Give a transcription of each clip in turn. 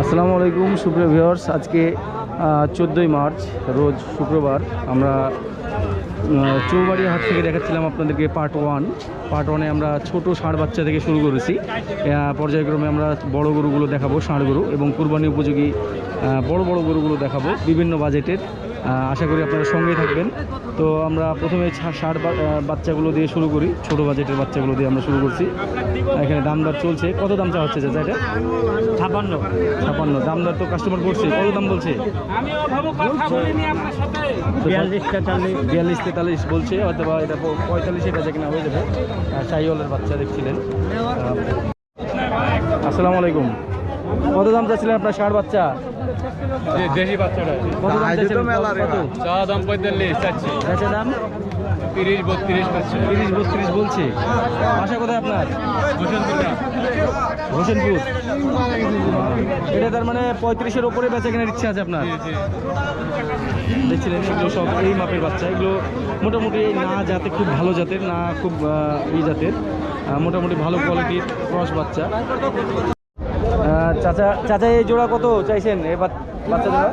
আসসালামু আলাইকুম, সুপ্রিয় ভিউয়ার্স। আজকে চোদ্দোই মার্চ, রোজ শুক্রবার। আমরা চৌবাড়ি হাট থেকে দেখাচ্ছিলাম আপনাদেরকে পার্ট ওয়ান পার্ট ওয়ানে আমরা ছোট ষাঁড় বাচ্চা থেকে শুরু করেছি। পর্যায়ক্রমে আমরা বড় গরুগুলো দেখাবো, ষাঁড় গরু এবং কুরবানি উপযোগী বড় বড় গরুগুলো দেখাবো বিভিন্ন বাজেটের আশা করি আপনারা সঙ্গেই থাকবেন। তো আমরা প্রথমে ষাট বাচ্চাগুলো দিয়ে শুরু করি। ছোট বাজেটের বাচ্চাগুলো দিয়ে আমরা শুরু করছি। এখানে দামদার চলছে। কত দাম চা হচ্ছে চাচা এটা? ছাপান্ন। ছাপান্ন। দামদার তো কাস্টমার করছে। কত দাম বলছে? বিয়াল্লিশ তেতাল্লিশ। বিয়াল্লিশ তেতাল্লিশ বলছে। অথবা এটা প- পঁয়তাল্লিশে বেচা কিনা হয়ে যাবে। শাহিওয়ালের বাচ্চা দেখছিলেন। আসসালামু আলাইকুম। কত দাম চাচ্ছিলেন আপনার ষাট বাচ্চা? দেশি বাচ্চাটা। দাম চা দাম পঁয়তাল্লিশ চাচ্ছি। বেচা দাম? তিরিশ বত্রিশ পাচ্ছে। তিরিশ বত্রিশ বলছে। বাসা কোথায় আপনার? হোসেনপুর। এটা তার মানে পঁয়ত্রিশের ওপরে বেচা কেনার ইচ্ছা আছে আপনার? দেখছিলেন এগুলো সব এই মাপের বাচ্চা। এগুলো মোটামুটি না জাতে খুব ভালো জাতের না খুব এই জাতের। মোটামুটি ভালো কোয়ালিটির ক্রস বাচ্চা। চাচা চাচা এই জোড়া কত চাইছেন? এই বাচ- বাচ্চা জোড়া?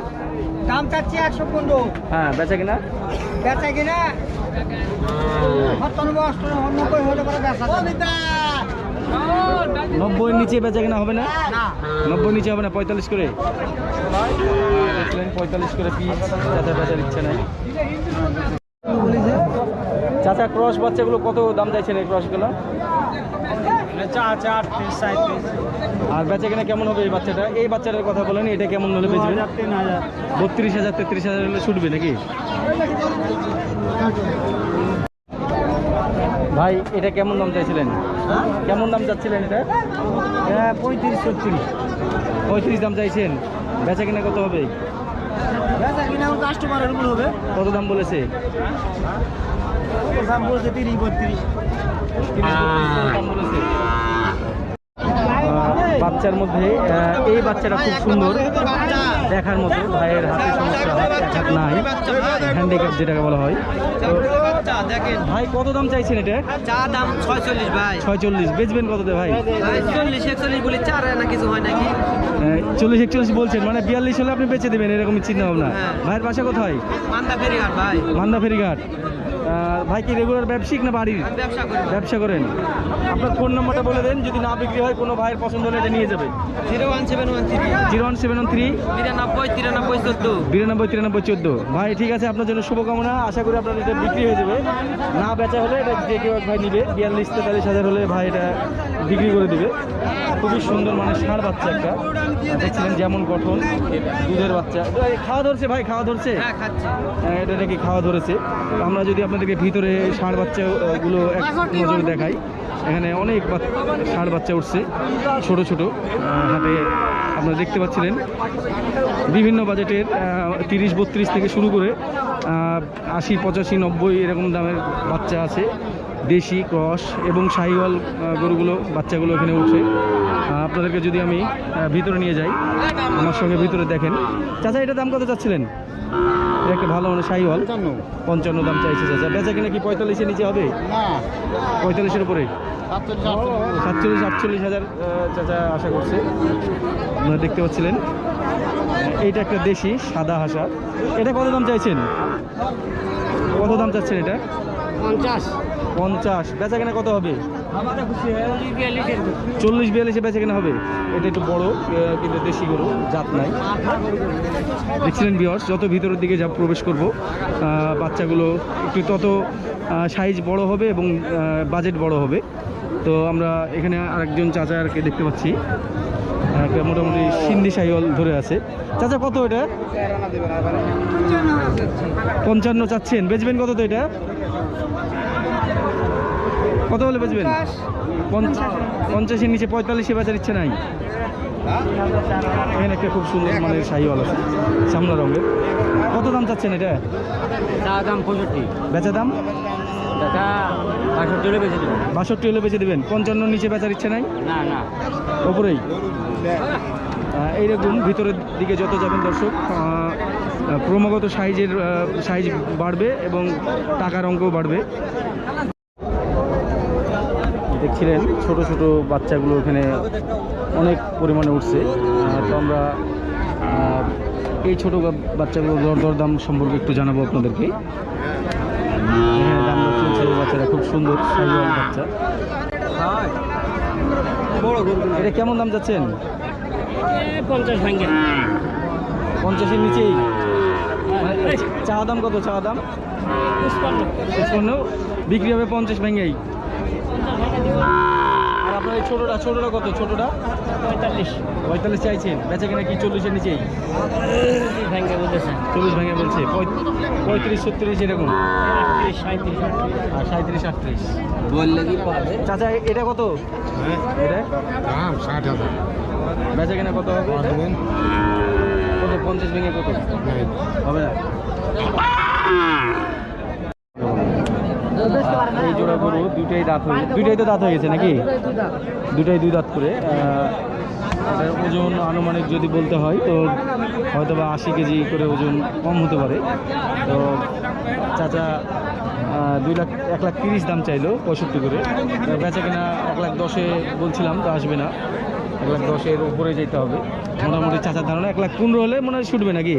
দাম চাচ্ছি একশো পনেরো। হ্যাঁ বেচা কিনা? বেচা কিনা? নব্বই নিচে বেচা কিনা হবে না? না। নব্বই নিচে হবে না পঁয়তাল্লিশ করে? পঁয়তাল্লিশ করে পিস চাচা বেচার ইচ্ছা নাই চাচা ক্রস বাচ্চাগুলো কত দাম চাইছেন এই ক্রসগুলো? চা চা পিস সাঁত্রিশ আর বেচা কিনা কেমন হবে এই বাচ্চাটা? এই বাচ্চাটার কথা বলেন এটা কেমন হলে তিন হাজার। বত্রিশ হাজার তেত্রিশ হাজার হলে ছুটবে নাকি? ভাই এটা কেমন দাম চাইছিলেন? কেমন দাম চাচ্ছিলেন এটা? পঁয়ত্রিশ ছত্রিশ। পঁয়ত্রিশ দাম চাইছেন। বেচা কিনা কত হবে বেচা কিনা কাস্টমারের উপর হবে কত দাম বলেছে? দাম বলেছে? তিরিশ বত্রিশ। তিরিশ দাম বলেছে। বাচ্চার মধ্যে এই বাচ্চাটা খুব সুন্দর। দেখার মতো ভাইয়ের হাতে সমস্যা হাত নাই। হ্যান্ডিক্যাপ যেটাকে বলা হয়। ভাই কত দাম চাইছেন এটা? চা দাম ছয়চল্লিশ। ভাই ছয়চল্লিশ বেচবেন কততে ভাই? চল্লিশ একচল্লিশ বলি চার না কিছু হয় নাকি চল্লিশ একচল্লিশ বলছেন মানে বিয়াল্লিশ হলে আপনি বেঁচে দেবেন এরকম চিন্তা ভাবনা হ্যাঁ। ভাইয়ের বাসা কোথায়? মান্দা ফেরিঘাট ভাই। মান্দা ফেরিঘাট। ভাই কি রেগুলার ব্যবসায়িক না বাড়ির? ব্যবসা করেন। আপনার ফোন নাম্বারটা বলে দেন যদি না বিক্রি হয় কোনো ভাইয়ের পছন্দ হলে এটা নিয়ে যাবে। Zero one seven one three. Zero one seven one three. বিরানব্বই তিরানব্বই চোদ্দ। বিরানব্বই তিরানব্বই চোদ্দ। ভাই ঠিক আছে আপনার জন্য শুভকামনা। আশা করি আপনার এটা বিক্রি হয়ে যাবে। না বেচা হলে এটা যে কেউ এক ভাই নিবে। বিয়াল্লিশ তেতাল্লিশ হাজার হলে ভাই এটা বিক্রি করে দিবে। খুবই সুন্দর মানে ষাঁড় বাচ্চা একটা। দেখছিলেন যেমন গঠন দুধের বাচ্চা। খাওয়া ধরছে ভাই খাওয়া ধরছে? হ্যাঁ হ্যাঁ, এটা নাকি খাওয়া ধরেছে। আমরা যদি আপনাদেরকে ভিতরে ষাঁড় বাচ্চাগুলো এক নজরে দেখাই। এখানে অনেক ষাঁড় বাচ্চা উঠছে, ছোট ছোট হাতে আপনারা দেখতে পাচ্ছিলেন। বিভিন্ন বাজেটের তিরিশ, বত্রিশ থেকে শুরু করে আশি, পঁচাশি, নব্বই এরকম দামের বাচ্চা আছে। দেশি ক্রস এবং শাহিওয়াল গরুগুলো বাচ্চাগুলো এখানে উঠছে আপনাদেরকে যদি আমি ভিতরে নিয়ে যাই আমার সঙ্গে ভিতরে দেখেন। চাচা এটা দাম কত চাচ্ছিলেন? এটা একটা ভালো মানে শাহিওয়াল। পঞ্চান্ন দাম চাইছে চাচা। বেচা কিনা কি পঁয়তাল্লিশের নিচে হবে? পঁয়তাল্লিশের উপরে? সাতচল্লিশ আটচল্লিশ। হাজার চাচা আশা করছে। আপনারা দেখতে পাচ্ছিলেন? এইটা একটা দেশি সাদা হাসা। এটা কত দাম চাইছেন? কত দাম চাচ্ছেন এটা? পঞ্চাশ। পঞ্চাশ। বেচা কেনা কত হবে? চল্লিশ বিয়াল্লিশে বেচা কেনা হবে। এটা একটু বড় কিন্তু দেশি গরু, জাত নাই। দেখছিলেন বিয়স যত ভিতরের দিকে যা প্রবেশ করব বাচ্চাগুলো একটু তত সাইজ বড় হবে এবং বাজেট বড় হবে। তো আমরা এখানে আরেকজন চাচাকে দেখতে পাচ্ছি। মোটামুটি সিন্ধি সাইওয়াল ধরে আছে। চাচা, কত এটা? পঞ্চান্ন চাচ্ছেন। বেচবেন কত তো এটা? কত হলে বেচবেন? পঞ্চ- পঞ্চাশের নিচে পঁয়তাল্লিশে বেচার ইচ্ছে নাই? এখানে একটা খুব সুন্দর মানের শাহিওয়াল আছে সামলা রঙের। কত দাম চাচ্ছেন এটা? দাম পঁয়ষট্টি। বেচা দাম? বাষট্টি হলে বেচে দেবেন। পঞ্চান্ন নিচে বেচার ইচ্ছে নাই? না না। ওপরেই? এইরকম ভিতরের দিকে যত যাবেন দর্শক ক্রমাগত সাইজের সাইজ বাড়বে এবং টাকার অঙ্কও বাড়বে। দেখছিলেন ছোট ছোট বাচ্চাগুলো এখানে অনেক পরিমাণে উঠছে। তো আমরা এই ছোট বাচ্চাগুলোর দর দরদাম সম্পর্কে একটু জানাব আপনাদেরকে। দাম চলছে বাচ্চারা খুব সুন্দর সাইওয়াল বাচ্চা। এটা কেমন দাম যাচ্ছেন? পঞ্চাশ ভাঙ্গে। পঞ্চাশের নিচেই? চা দাম কত? চা দাম? পঞ্চান্ন বিক্রি হবে পঞ্চাশ ভেঙেই আর আপনার এই ছোটোটা ছোটোটা কত? ছোটোটা? পঁয়তাল্লিশ। পঁয়তাল্লিশ চাইছেন। বেচা কিনা কি চল্লিশের নিচেই? ভাঙ্গে বলতেছে। চল্লিশ ভেঙে বলছে। পঁয়ত্রিশ ছত্রিশ এরকম? সাঁত্রিশ আর সাঁত্রিশ আটত্রিশ? বললে কি পাবে? চাচা এটা কত? এটা? ষাট হাজার। বেচা কিনা কত হবে? কত? পঞ্চাশ ভেঙে কত? হবে না? এই জোড়া গরু দুইটাই দাঁত হয়ে দুইটাই তো দাঁত হয়ে গেছে নাকি? দুটাই দুই দাঁত করে। এটার ওজন আনুমানিক যদি বলতে হয় তো হয়তো বা আশি কেজি করে ওজন কম হতে পারে। তো চাচা দুই লাখ এক লাখ তিরিশ দাম চাইলো পঁয়ষট্টি করে। বেচা কিনা এক লাখ দশে বলছিলাম তো আসবে না। এক লাখ দশের উপরে যেতে হবে। মোটামুটি চাচার ধারণা এক লাখ পনেরো হলে মনে হয় ছুটবে নাকি?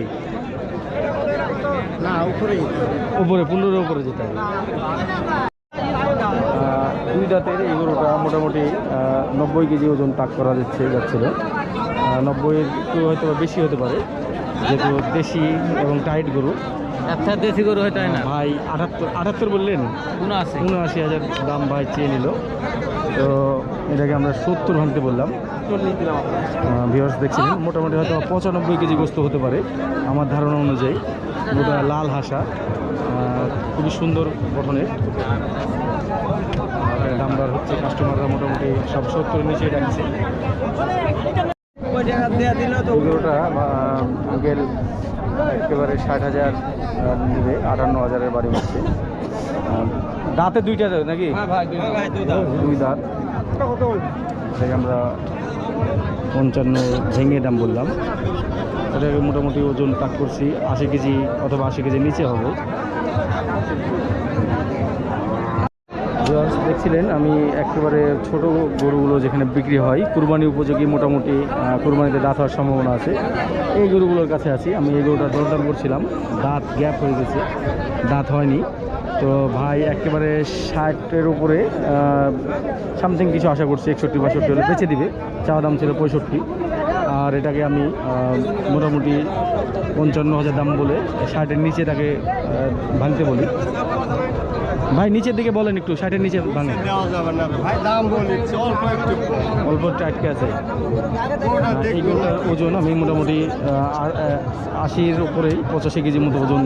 না উপরেই। উপরে পনেরোর উপরে যেতে হবে। দুই দাঁতের এই গরুটা মোটামুটি নব্বই কেজি ওজন তাক করা যাচ্ছে যাচ্ছিল। আহ, নব্বইয়ের একটু হয়তো বেশি হতে পারে যেহেতু দেশি এবং টাইট গরু। আচ্ছা দেশি গরু হয় না? ভাই আটাত্তর আটাত্তর বললেন? কোনো আছে উনআশি হাজার দাম ভাই চেয়ে নিল। তো এটাকে আমরা সত্তর ভাঙতে বললাম। ভিউয়ার্স দেখছিলেন মোটামুটি হয়তো পঁচানব্বই কেজি গোস্ত হতে পারে আমার ধারণা অনুযায়ী। গোটা লাল হাসা খুবই সুন্দর গঠনের। নাম্বার হচ্ছে কাস্টমাররা মোটামুটি সব সত্তর নিচে ডাকছে এগুলোটা আঙ্কেল একেবারে ষাট হাজার নেবে আটান্ন হাজারের বাড়ি হচ্ছে। দাঁতে দুইটা নাকি? দুই দাঁত। এটাকে আমরা পঞ্চান্ন ভেঙে দাম বললাম। এটাকে মোটামুটি ওজন তাক করছি আশি কেজি অথবা আশি কেজি নিচে হবে। Viewers, দেখছিলেন আমি একেবারে ছোট গরুগুলো যেখানে বিক্রি হয় কুরবানি উপযোগী মোটামুটি কুরবানিতে দাঁত হওয়ার সম্ভাবনা আছে। এই গরুগুলোর কাছে আছি আমি এই গরুটা দরদাম করছিলাম দাঁত গ্যাপ হয়ে গেছে দাঁত হয়নি। তো ভাই একেবারে ষাটের উপরে সামথিং কিছু আশা করছি একষট্টি বাষট্টি হলে বেচে দিবে চাওয়া দাম ছিল পঁয়ষট্টি। আর এটাকে আমি মোটামুটি পঞ্চান্ন হাজার দাম বলে ষাটের নিচে তাকে ভাঙতে বলি। ভাই নিচের দিকে বলেন একটু ষাটের নিচে ভাঙে অল্প একটু। আটকে আছে। ওজন আমি মোটামুটি আশির উপরেই পঁচাশি কেজির মতো ওজন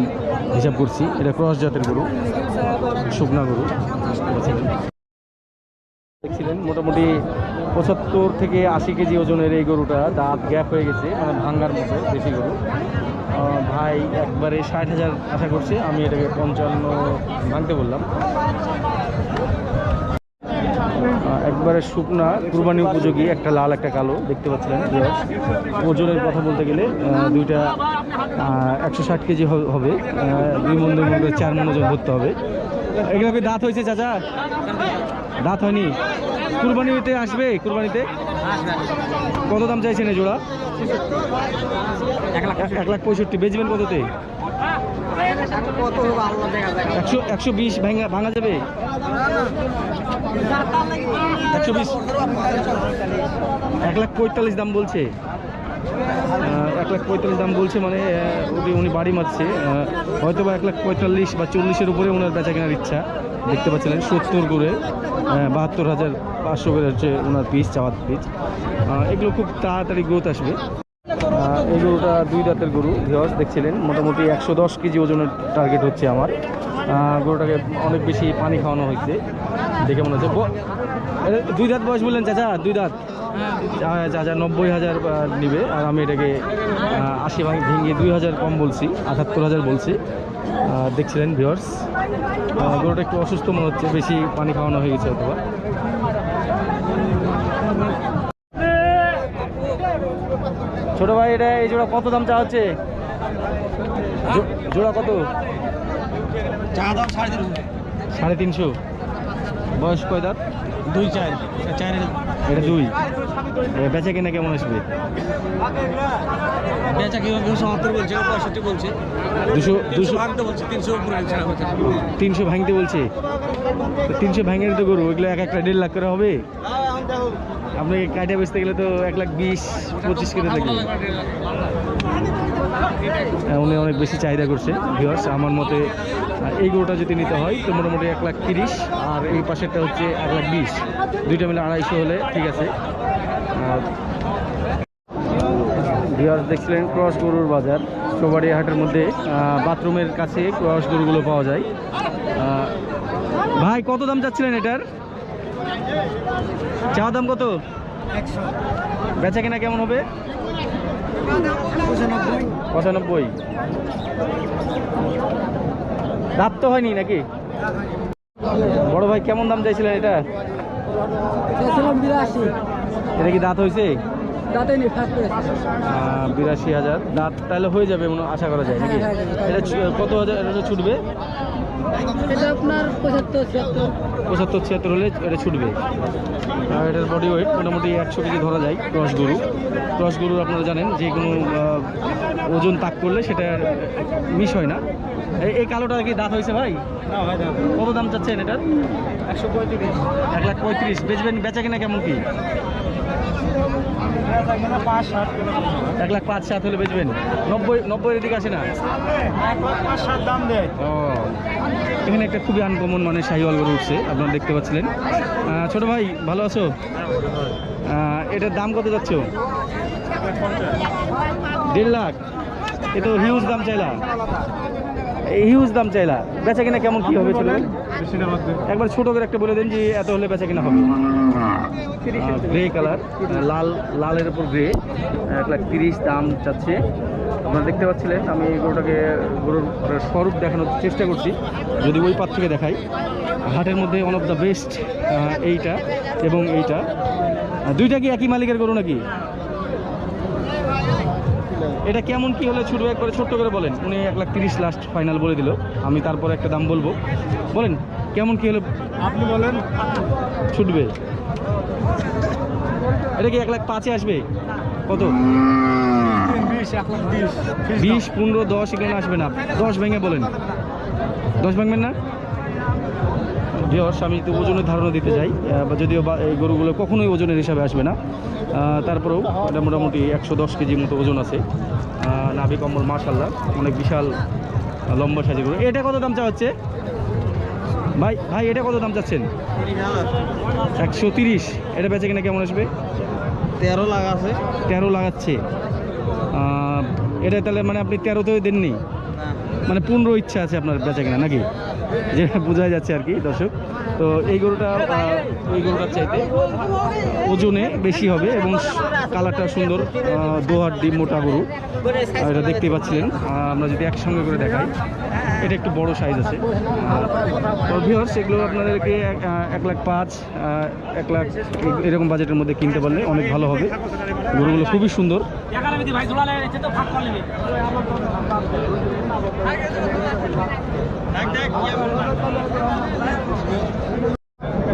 হিসাব করছি। এটা ক্রস জাতের গরু শুকনা গরু। দেখছিলেন মোটামুটি পঁচাত্তর থেকে আশি কেজি ওজনের এই গরুটা দাঁত গ্যাপ হয়ে গেছে মানে ভাঙ্গার মতো দেশি গরু। ভাই একবারে ষাট হাজার আশা করছে, আমি এটাকে পঞ্চান্ন ভাঙতে বললাম। একবারে শুকনা, কুরবানি উপযোগী, একটা লাল, একটা কালো, দেখতে পাচ্ছিলেন ওজনের কথা বলতে গেলে দুইটা একশো ষাট কেজি হবে দুই মন দুই মন চার মন ওজন ধরতে হবে। এগুলো কি দাঁত হয়েছে, চাচা? দাঁত হয়নি। কুরবানিতে আসবে, কুরবানিতে? কত দাম চাইছেন এই জোড়া? এক লাখ পঁয়ষট্টি। বেচবেন কততে? একশো একশো বিশ ভাঙা ভাঙা যাবে? একশো বিশ। এক লাখ পঁয়তাল্লিশ দাম বলছে। এক লাখ পঁয়তাল্লিশ দাম বলছে মানে আহ, উনি বাড়ি মারছে। হয়তো বা এক লাখ পঁয়তাল্লিশ বা চল্লিশের উপরে ওনার বেচা কেনার ইচ্ছা। দেখতে পাচ্ছিলেন সত্তর করে বাহাত্তর হাজার পাঁচশো করে হচ্ছে ওনার পিস চাওয়ার পিস এগুলো খুব তাড়াতাড়ি গ্রোথ আসবে। এই গরুটা দুই দাঁতের গরু ভিওস দেখছিলেন। মোটামুটি একশো দশ কেজি ওজনের টার্গেট হচ্ছে আমার। গরুটাকে অনেক বেশি পানি খাওয়ানো হয়েছে দেখে মনে হচ্ছে। দুই দাঁত বয়স বললেন চাচা দুই দাঁত চাচা নব্বই হাজার নিবে। আর আমি এটাকে আশি ভাঙ ভেঙে দুই হাজার কম বলছি আটাত্তর হাজার বলছি। দেখছিলেন ভিওর্স গরুটা একটু অসুস্থ মনে হচ্ছে বেশি পানি খাওয়ানো হয়ে গেছে অথবা। ছোট ভাই এটা এই জোড়া কত দাম চা হচ্ছে? জোড়া কত? চা দাম সাড়ে তিনশো। বয়স কয় দাঁত? দুই চার চার। এটা দুই। বেচা কিনা কেমন আসবে? বেচা কেউ কেউ সমাপ্তর বলছে পঁয়ষট্টি বলছে। দুশো দুশো ভাঙতে বলছে তিনশো ভাঙতে বলছে? তিনশো ভাঙের তো গরু ওইগুলো এক একটা দেড় লাখ করে হবে? আপনি কাইটা বেচতে গেলে তো এক লাখ বিশ পঁচিশ করে দেখবেন হ্যাঁ, উনি অনেক বেশি চাহিদা করছে ভিউয়ার্স আমার মতে। এই গরুটা যদি নিতে হয় তো মোটামুটি এক লাখ তিরিশ আর এই পাশেরটা হচ্ছে এক লাখ বিশ। দুইটা মিলে আড়াইশো হলে ঠিক আছে। দেখছিলেন ক্রস গরুর বাজার। চৌবাড়ি হাটের মধ্যে বাথরুমের কাছে ক্রস গরুগুলো পাওয়া যায়। ভাই কত দাম চাচ্ছিলেন এটার? চা দাম কত? বেচা কেনা কেমন হবে? পঁচানব্বই। দাঁত তো হয়নি নাকি? বড় ভাই কেমন দাম চাইছিলেন এটা? বিরাশি। এটা কি দাঁত হয়েছে? বিরাশি হাজার। দাঁত তাহলে হয়ে যাবে মনে আশা করা যায় নাকি? এটা কত হাজার এটা ছুটবে? পঁচাত্তর ছিয়াত্তর। হলে এটা ছুটবে। আর এটার বডি ওয়েট মোটামুটি একশো কেজি ধরা যায় ক্রস গরু। ক্রস গরু আপনারা জানেন যে কোনো ওজন তাক করলে সেটা মিস হয় না। এই- এই কালোটা কি দাঁত হয়েছে ভাই? কত দাম চাচ্ছেন এটার? একশো পঁয়ত্রিশ। এক লাখ পঁয়ত্রিশ। বেচবেন বেচা কিনা কেমন কি? এক লাখ পাঁচ সাত হলে বেচবেন। নব্বই নব্বই দিকে আসে না? দাম দেয়। ও। এখানে একটা খুবই আনকমন মানে শাহিওয়াল গরু উঠছে আপনারা দেখতে পাচ্ছিলেন। ছোট ভাই ভালো আছো? এটার দাম কত যাচ্ছ? দেড় লাখ। এ তো হিউজ দাম চাইলা হিউজ দাম চাইলা। বেচা কিনা কেমন কি হবে একবার ছোট করে একটা বলে দেন যে এত হলে বেচা কিনা হবে। গ্রে কালার লাল লালের উপর গ্রে এক লাখ তিরিশ দাম চাচ্ছে। আপনারা দেখতে পাচ্ছিলেন আমি গরুটাকে গরুর স্বরূপ দেখানোর চেষ্টা করছি। যদি ওই পাত থেকে দেখাই হাটের মধ্যে ওয়ান অফ দ্য বেস্ট এইটা এবং এইটা। দুইটা কি একই মালিকের গরু নাকি? এটা কেমন কি হলে ছুটবে একবারে ছোট্ট করে বলেন। উনি এক লাখ তিরিশ লাস্ট ফাইনাল বলে দিল। আমি তারপর একটা দাম বলব। বলেন কেমন কি হলে? আপনি বলেন। ছুটবে। এটা কি এক লাখ পাঁচে আসবে? কত? বিশ পনেরো দশ এখানে আসবে না। দশ ভেঙে বলেন। দশ ভাঙবেন না? ভিওর্স আমি তো ওজনের ধারণা দিতে চাই বা যদিও বা এই গরুগুলো কখনোই ওজনের হিসাবে আসবে না তারপরেও এটা মোটামুটি একশো দশ কেজি মতো ওজন আছে নাভি কম্বল মাশাল্লাহ অনেক বিশাল লম্বা সাজি গরু। এটা কত দাম চা হচ্ছে? ভাই ভাই এটা কত দাম চাচ্ছেন? একশো তিরিশ। এটা বেচে কিনা কেমন আসবে? তেরো লাখ আছে। তেরো লাগাচ্ছে এটা তাহলে মানে আপনি তেরোতেও দেননি? মানে পনেরো ইচ্ছা আছে আপনার বেচা কিনা নাকি? যেটা বোঝা যাচ্ছে আর কি, দর্শক। তো এই গরুটা ওই গরুটার চাইতে ওজনে বেশি হবে এবং কালারটা সুন্দর দোহার ডিম মোটা গরু। এটা দেখতে পাচ্ছিলেন আমরা যদি একসঙ্গে করে দেখাই, এটা একটু বড় সাইজ আছে। তো ভিওর্স এগুলো আপনাদেরকে এক লাখ পাঁচ এক লাখ এরকম বাজেটের মধ্যে কিনতে পারলে অনেক ভালো হবে। গরুগুলো খুবই সুন্দর।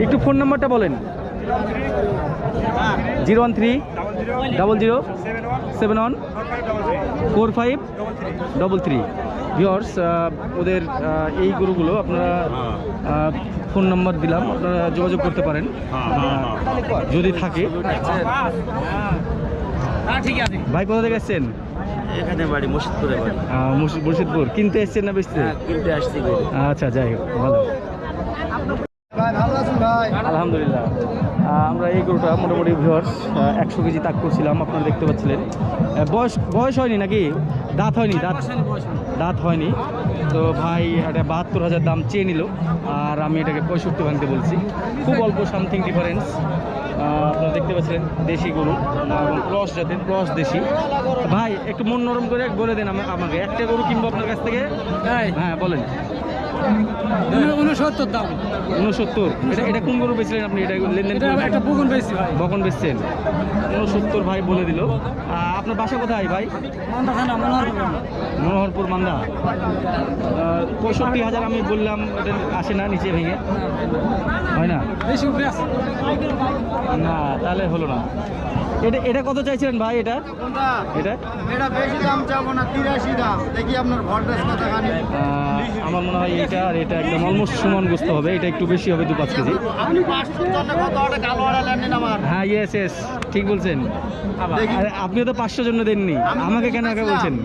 একটু ফোন নাম্বারটা বলেন। Zero one three double zero seven one four five double three. Viewers ওদের এই গরুগুলো আপনারা ফোন নাম্বার দিলাম আপনারা যোগাযোগ করতে পারেন। যদি থাকে। ভাই কোথা থেকে এসছেন? এখানে বাড়ি মসজিদপুরে বাড়ি। মুর্শিদপুর। কিনতে এসছেন না বেচতে? কিনতে আসছি আচ্ছা যাই হোক ভালো। আলহামদুলিল্লাহ। আমরা এই গরুটা মোটামুটি ভিউয়ার্স একশো কেজি তাক করছিলাম আপনারা দেখতে পাচ্ছিলেন। বয়স বয়স হয়নি নাকি? দাঁত হয়নি দাঁত দাঁত হয়নি। তো ভাই এটা বাহাত্তর হাজার দাম চেয়ে নিল আর আমি এটাকে পঁয়ষট্টি ভাঙতে বলছি। খুব অল্প সামথিং ডিফারেন্স আপনারা দেখতে পাচ্ছেন দেশি গরু ক্রস জাতের ক্রস দেশি। ভাই একটু মন নরম করে বলে দেন আমা- আমাকে। একটা গরু কিনবো আপনার কাছ থেকে? হ্যাঁ বলেন। উনসত্তর দাম। উনসত্তর এটা এটা কোন গরু বেচলেন আপনি? এটা লেনদেন একটা বুকুন ভাই। বকন বেচছেন। উনসত্তর ভাই বলে দিল। আপনার বাসা কোথায় ভাই? মনোহরপুর মান্দা। পঁয়ষট্টি হাজার আমি বললাম এটা আসে না নিচে ভেঙে। হয় না? না তাহলে হলো না। এটা এটা কত চাইছিলেন ভাই এটা? এটা? এটা বেশি দাম চাবো না তিরাশি দাম। দেখি আপনার কতখানি। আমার মনে হয় এটা আর এটা একদম অলমোস্ট সমান গোস্ত হবে। এটা একটু বেশি হবে দু পাঁচ কেজি। আপনি হ্যাঁ ইয়েস ইয়েস ঠিক বলছেন। আরে, আপনিও তো পাঁচশো জন্য দেননি। আমাকে কেন একা বেচলাম। বলছেন?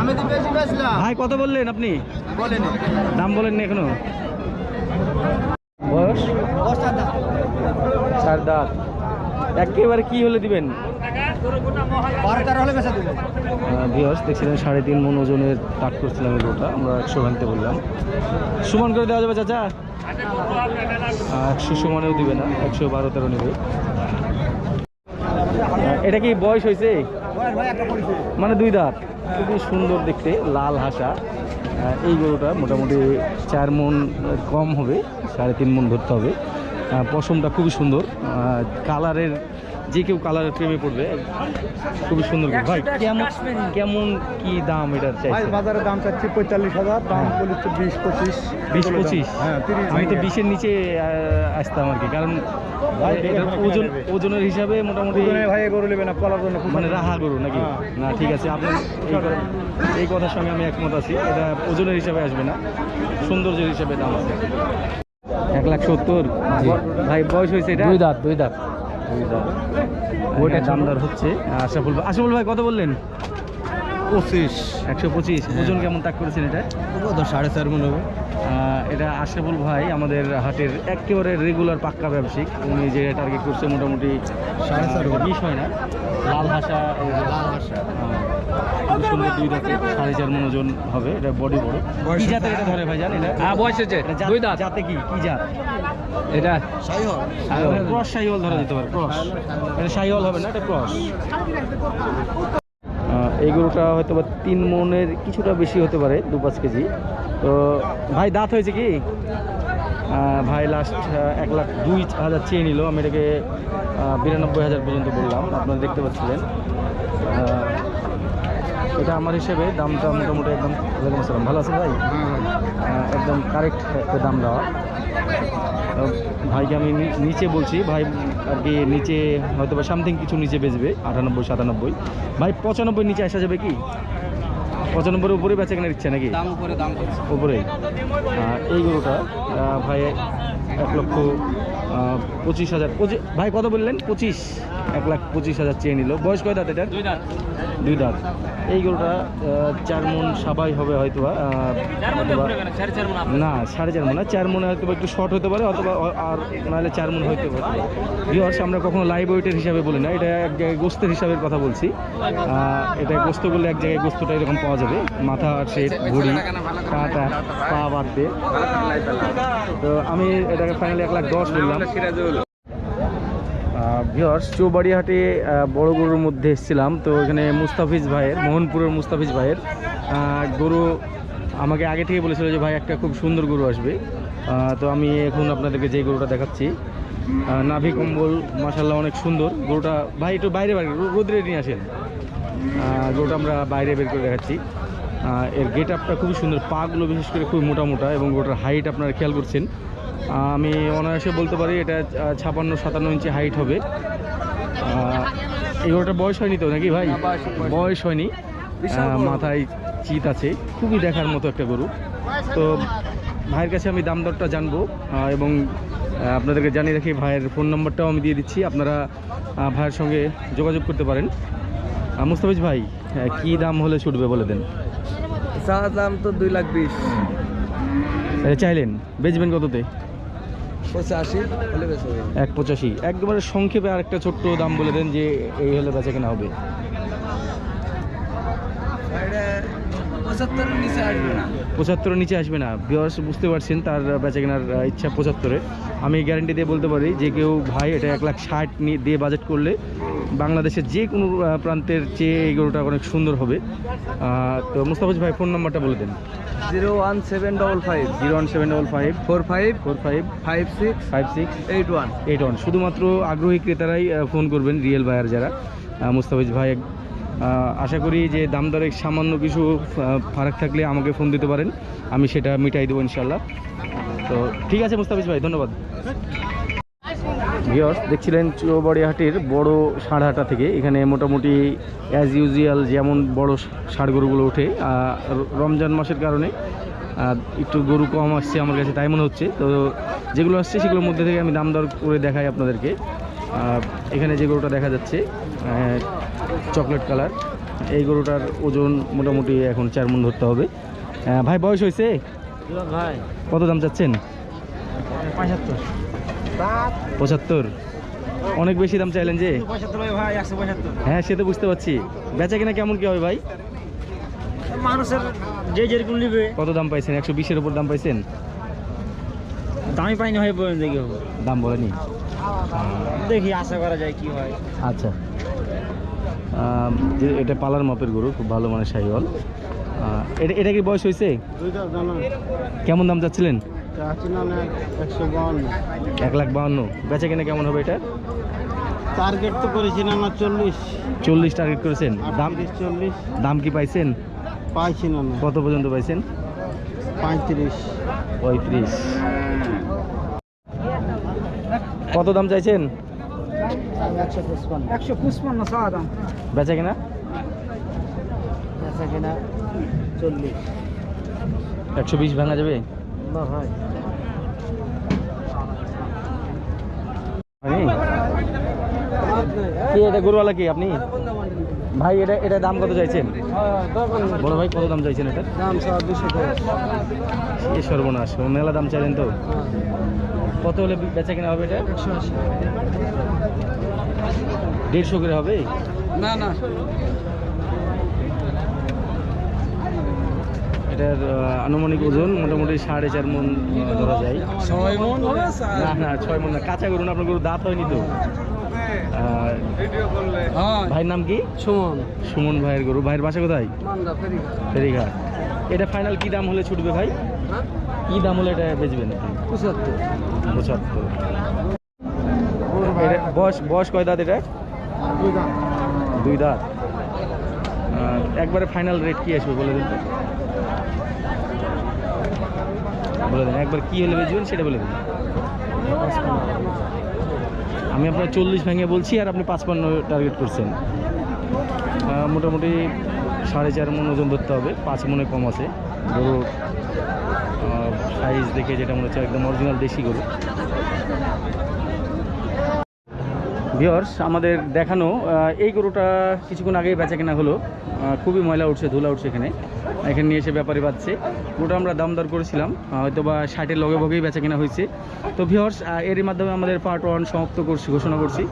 আমি তো বেশি বেচলাম। ভাই কত বললেন আপনি? বলেনি। দাম বলেননি এখনও। বয়স? একেবারে কি হলে দিবেন? দেখছিলেন সাড়ে তিন মন ওজনের তাক করছিলাম এগুলোটা আমরা একশো ভাঙতে বললাম। সমান করে দেওয়া যাবে চাচা? একশো সমানেও দিবে না একশো বারো তেরো নেবে এটা কি বয়স হয়েছে? মানে দুই দাঁত। খুবই সুন্দর দেখতে লাল হাসা। এই গরুটা মোটামুটি চার মন কম হবে সাড়ে তিন মন ধরতে হবে। পশমটা খুবই সুন্দর। কালারের যে কেউ কালারের প্রেমে পড়বে খুবই সুন্দর ভাই কেমন কেমন কি দাম এটার ভাই চাইছে বাজারে দাম চাচ্ছি পঁয়তাল্লিশ হাজার দাম হ্যাঁ। বলেছে বিশ পঁচিশ বিশ পঁচিশ? হ্যাঁ আমি তো বিশের নিচে আসতাম আর কি কারণ ওজন ওজনের হিসাবে মোটামুটি ভাই গরু নেবে না পলার জন্য মানে রাহা গরু নাকি? হ্যাঁ। না ঠিক আছে আপনার এই এই কথার সঙ্গে আমি একমত আছি। এটা ওজনের হিসাবে আসবে না সৌন্দর্যের হিসাবে দাম আছে। এক লাখ সত্তর। ভাই বয়স হয়েছে এটা? দুই দাঁত দুই দাঁত। দুই দাঁত। ওইটা দামদার হচ্ছে। আশাফুল ভাই আশাফুল ভাই কত বললেন? পঁচিশ। একশো পঁচিশ। ওজন কেমন তাক করেছেন এটা? সাড়ে চার মনে হবে। এটা আশরাফুল ভাই আমাদের হাটের একেবারে রেগুলার পাক্কা ব্যবসায়িক। উনি যে টার্গেট করছে মোটামুটি সাড়ে চার বিশ হয় না। লাল হাসা লাল হাসা। দুই সাড়ে চার মন ওজন হবে এটা বডি। বড় কি বয়স এটা ধরে ভাই জান এটা হ্যাঁ বয়স হচ্ছে? এটা জাত- দুই দাঁত? জাতে কি? কি জাত? এটা? ক্রস শাহিওয়াল ধরা যেতে পারে ক্রস। এটা হবে না এটা ক্রস। এই গরুটা হয়তো বা তিন মনের কিছুটা বেশি হতে পারে দু পাঁচ কেজি। তো ভাই দাঁত হয়েছে কি? ভাই লাস্ট এক লাখ দুই হাজার চেয়ে নিল। আমি এটাকে বিরানব্বই হাজার পর্যন্ত বললাম আপনারা দেখতে পাচ্ছিলেন। এটা আমার হিসেবে দামটা মোটামুটি একদম ওয়ালাইকুম আসসালাম। ভালো আছেন ভাই? একদম কারেক্ট একটা দাম দেওয়া। ভাইকে আমি নিচে বলছি ভাই আর কি নিচে হয়তো বা সামথিং কিছু নিচে বেচবে আটানব্বই সাতানব্বই। ভাই পঁচানব্বই নিচে আসা যাবে কি? পঁচানব্বই উপরে বেচা কেনার ইচ্ছা নাকি? উপরে উপরে। আর এই গরুটা ভাই এক লক্ষ পঁচিশ হাজার। পঁচিশ ভাই কত বললেন? পঁচিশ। এক লাখ পঁচিশ হাজার চেয়ে নিল। বয়স কয় দাঁত এটার? দুই দাঁত। এই গরুটা চার মন সাবাই হবে হয়তো না সাড়ে চার মন না চার মনে হয়তো একটু শর্ট হতে পারে অথবা আর নাহলে চার মন হইতে পারে। ভিওর্স আমরা কখনো লাইভ ওয়েটের হিসাবে বলি না এটা এক জায়গায় গোস্তের হিসাবের কথা বলছি। এটা গোস্ত বললে এক জায়গায় গোস্তটা এরকম পাওয়া যাবে মাথা সেট ভুড়ি কাটা পা বাদ দিয়ে। তো আমি এটাকে ফাইনালি এক লাখ দশ বললাম। ভিওর্স চৌবাড়িহাটে বড় গরুর মধ্যে এসেছিলাম। তো এখানে মুস্তাফিজ ভাইয়ের, মোহনপুরের মুস্তাফিজ ভাইয়ের গরু আমাকে আগে থেকে বলেছিল যে, ভাই, একটা খুব সুন্দর গরু আসবে। তো আমি এখন আপনাদেরকে যে গরুটা দেখাচ্ছি নাভি কম্বল মাসাল্লাহ অনেক সুন্দর। গরুটা, ভাই, একটু বাইরে বাইরে রোদ্রে নিয়ে আসেন। গরুটা আমরা বাইরে বের করে দেখাচ্ছি। এর গেট আপটা খুবই সুন্দর পাগুলো বিশেষ করে খুবই মোটা মোটা এবং গরুটার হাইট আপনারা খেয়াল করছেন। আমি অনায়াসে বলতে পারি এটা ছাপান্ন সাতান্ন ইঞ্চি হাইট হবে। গরুটার বয়স হয়নি তো নাকি ভাই? বয়স হয়নি। মাথায় চিত আছে। খুবই দেখার মতো একটা গরু। তো ভাইয়ের কাছে আমি দাম দরটা জানব এবং আপনাদেরকে জানিয়ে রাখি ভাইয়ের ফোন নম্বরটাও আমি দিয়ে দিচ্ছি। আপনারা ভাইয়ের সঙ্গে যোগাযোগ করতে পারেন। মুস্তাফিজ ভাই কি দাম হলে ছুটবে বলে দেন? চা দাম তো দুই লাখ বিশ। চাইলেন বেচবেন কততে পঁচাশি হলে বেশি হবে এক পঁচাশি। একবারে সংক্ষেপে আরেকটা ছোট্ট দাম বলে দেন যে এই হলে বেচা কেনা হবে। পঁচাত্তরের নিচে আসবে না। পঁচাত্তরের নিচে আসবে না। বিয়ার্স বুঝতে পারছেন তার বেচা কেনার ইচ্ছা পঁচাত্তরে। আমি গ্যারান্টি দিয়ে বলতে পারি যে কেউ ভাই এটা এক লাখ ষাট নিয়ে দিয়ে বাজেট করলে বাংলাদেশের যে কোনো প্রান্তের চেয়ে এই গরুটা অনেক সুন্দর হবে। তো মুস্তাফিজ ভাই ফোন নাম্বারটা বলে দেন। Zero one seven double five. Zero one seven double five. Four five. Four five. Five six. Five six. Eight one. Eight one. শুধুমাত্র আগ্রহী ক্রেতারাই ফোন করবেন রিয়েল বায়ার যারা। মুস্তাফিজ ভাই আশা করি যে দাম দরে সামান্য কিছু ফারাক থাকলে আমাকে ফোন দিতে পারেন। আমি সেটা মিটাই দেবো ইনশাল্লাহ তো ঠিক আছে মুস্তাফিজ ভাই, ধন্যবাদ। ভিওর্স দেখছিলেন চৌবাড়িহাটের বড় ষাঁড়হাটা থেকে। এখানে মোটামুটি অ্যাজ ইউজুয়াল যেমন বড় ষাঁড় গরুগুলো ওঠে রমজান মাসের কারণে একটু গরু কম আসছে আমার কাছে, তাই মনে হচ্ছে। তো যেগুলো আসছে সেগুলোর মধ্যে থেকে আমি দাম দর করে দেখাই আপনাদেরকে। এখানে যে গরুটা দেখা যাচ্ছে চকলেট কালার। এই গরুটার ওজন মোটামুটি এখন চার মন ধরতে হবে। ভাই বয়স হয়েছে? ভাই। কত দাম চাচ্ছেন? পঁচাত্তর পঁচাত্তর। অনেক বেশি দাম চাইলেন যে? ভাই হ্যাঁ সে তো বুঝতে পারছি। বেচা কিনা কেমন কি হবে ভাই? মানুষের যে যেরকম নিবে। কত দাম পাইছেন? একশো বিশের উপর দাম পাইছেন? দামি পাইনি হয় কেউ দাম বলেনি? দেখি আশা করা যায় কি হয়। আচ্ছা। যে এটা পালার মাপের গরু খুব ভালো মানে শাহিওয়াল এটা এটা কি বয়স হয়েছে? কেমন দাম চাচ্ছিলেন এক লাখ বাহান্ন। বেচা কিনা কেমন হবে এটা? টার্গেট তো করেছেন না চল্লিশ। চল্লিশ টার্গেট করেছেন। দাম চল্লিশ। দাম কি পাইছেন? পাইছি না। কত পর্যন্ত পাইছেন? পঁয়ত্রিশ। পঁয়ত্রিশ। কত দাম চাইছেন? একশো পঁচপান্ন চাওয়া দাম বেচা কিনা? বেচা কিনা চল্লিশ। একশো বিশ ভাঙা যাবে? না ভাই কি এটা গরুওয়ালা কি আপনি? ভাই এটা এটা দাম কত চাইছেন? বড় ভাই কত দাম চাইছেন এটা? দাম দুশো দশ। এ সর্বনাশ মেলা দাম চাইলেন তো? কত হলে বেচা কিনা হবে এটা? একশো আশি। দেড়শো করে হবে? না না। এটার আনুমানিক ওজন মোটামুটি সাড়ে চার মন ধরা যায়। ছয় মন? না না ছয় মন না কাঁচা গরু না আপনার গরু দাঁত হয়নি তো? হ্যাঁ। ভাইয়ের নাম কি? সুমন। সুমন ভাইয়ের গরু। ভাইয়ের বাসা কোথায়? ফেরিঘাট। এটা ফাইনাল কি দাম হলে ছুটবে ভাই? হ্যাঁ? কি দাম হলে এটা বেচবেন পঁচাত্তর। পঁচাত্তর। বয়স বয়স কয় দাঁত এটা? দুই দাঁত। একবারে ফাইনাল রেট কি আসবে বলে দিন? বলে দিন, একবার কি হলে বেচবেন সেটা বলে দিন। আমি আপনার চল্লিশ ভেঙে বলছি আর আপনি পাঁচপান্ন টার্গেট করছেন। মোটামুটি সাড়ে চার মন ওজন ধরতে হবে, পাঁচ মনে কম আছে। গরু সাইজ দেখে যেটা মনে হচ্ছে একদম অরিজিনাল দেশি গরু। ভিওর্স আমাদের দেখানো এই গরুটা কিছুক্ষণ আগেই বেচা কেনা হলো খুবই ময়লা উঠছে, ধুলা উঠছে এখানে। এখানে নিয়ে এসে ব্যাপারে বাঁচছে গরুটা আমরা দাম দর করেছিলাম হয়তো বা ষাটের লগে ভগেই বেচা কেনা হয়েছে। তো ভিওর্স এরই মাধ্যমে আমাদের পার্ট ওয়ান সমাপ্ত করছি, ঘোষণা করছি।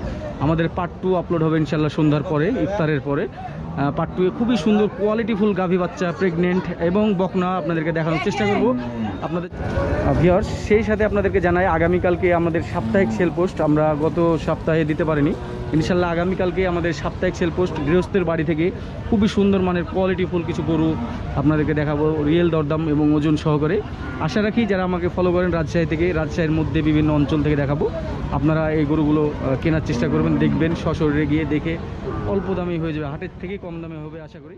আমাদের পার্ট টু আপলোড হবে ইনশাল্লাহ সন্ধ্যার পরে, ইফতারের পরে। পার্ট টু খুবই সুন্দর কোয়ালিটি ফুল গাভী বাচ্চা প্রেগনেন্ট এবং বকনা আপনাদেরকে দেখানোর চেষ্টা করব। আপনাদের ভিওর্স সেই সাথে আপনাদেরকে জানাই, আগামীকালকে আমাদের সাপ্তাহিক সেল পোস্ট আমরা গত সপ্তাহে দিতে পারিনি। ইনশাল্লাহ আগামীকালকে আমাদের সাপ্তাহিক সেল পোস্ট গৃহস্থের বাড়ি থেকে খুবই সুন্দর মানের কোয়ালিটিফুল কিছু গরু আপনাদেরকে দেখাবো রিয়েল দরদাম এবং ওজন সহকারে। আশা রাখি যারা আমাকে ফলো করেন রাজশাহী থেকে, রাজশাহীর মধ্যে বিভিন্ন অঞ্চল থেকে দেখাবো। আপনারা এই গরুগুলো কেনার চেষ্টা করবেন, দেখবেন, সশরীরে গিয়ে দেখে অল্প দামে হয়ে যাবে, হাটের থেকে কম দামে হবে, আশা করি।